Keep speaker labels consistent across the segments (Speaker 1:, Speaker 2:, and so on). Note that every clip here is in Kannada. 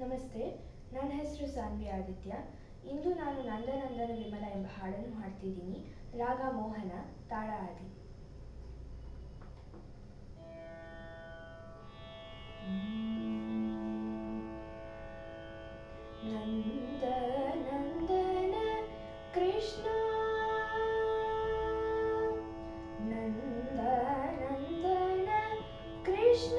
Speaker 1: ನಮಸ್ತೆ, ನನ್ನ ಹೆಸರು ಸಾನ್ವಿ ಆದಿತ್ಯ. ಇಂದು ನಾನು ನಂದನಂದನ ವಿಮಲ ಎಂಬ ಹಾಡನ್ನು ಹಾಡ್ತಿದ್ದೀನಿ. ರಾಗ ಮೋಹನ, ತಾಳ ಆದಿ. ನಂದನಂದನ ಕೃಷ್ಣ ನಂದನಂದನ ಕೃಷ್ಣ.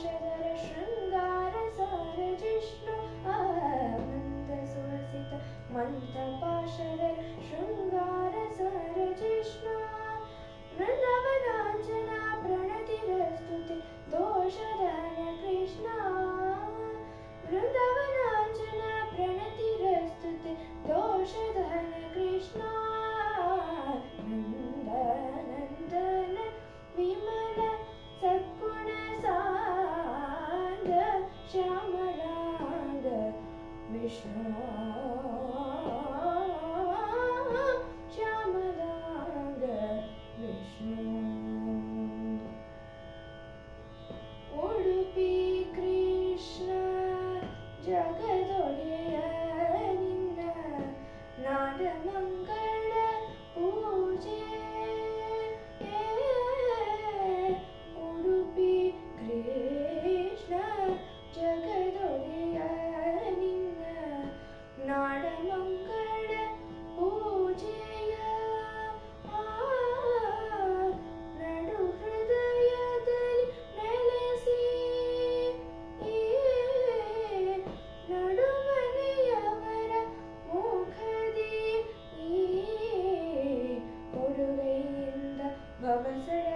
Speaker 1: ശങ്കര ശൃംഗാര സാര ജിഷ്ണു ആനന്ദ സുരസിത മന്ദ പാശര ശൃംഗാര സാര ജിഷ്ണു വൃന്ദവനാഞ്ജന പ്രണതി രസ്തുതി ദോഷദാന കൃഷ്ണ श्याम राग विष्णु श्याम राग Vishnu Udupi Krishna जगदो Love Babasara.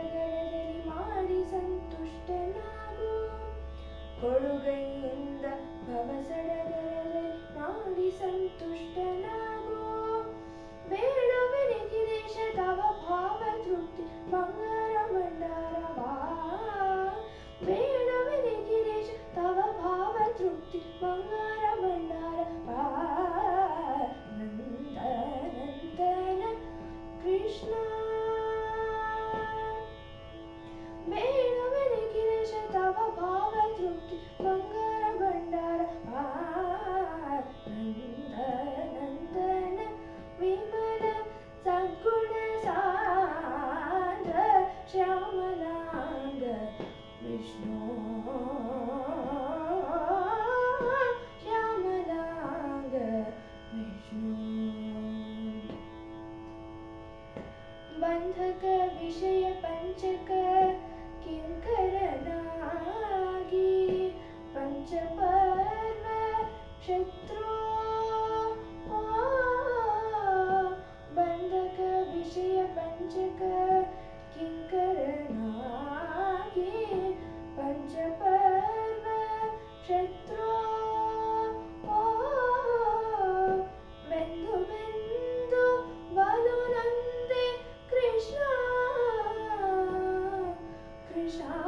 Speaker 1: sunshine.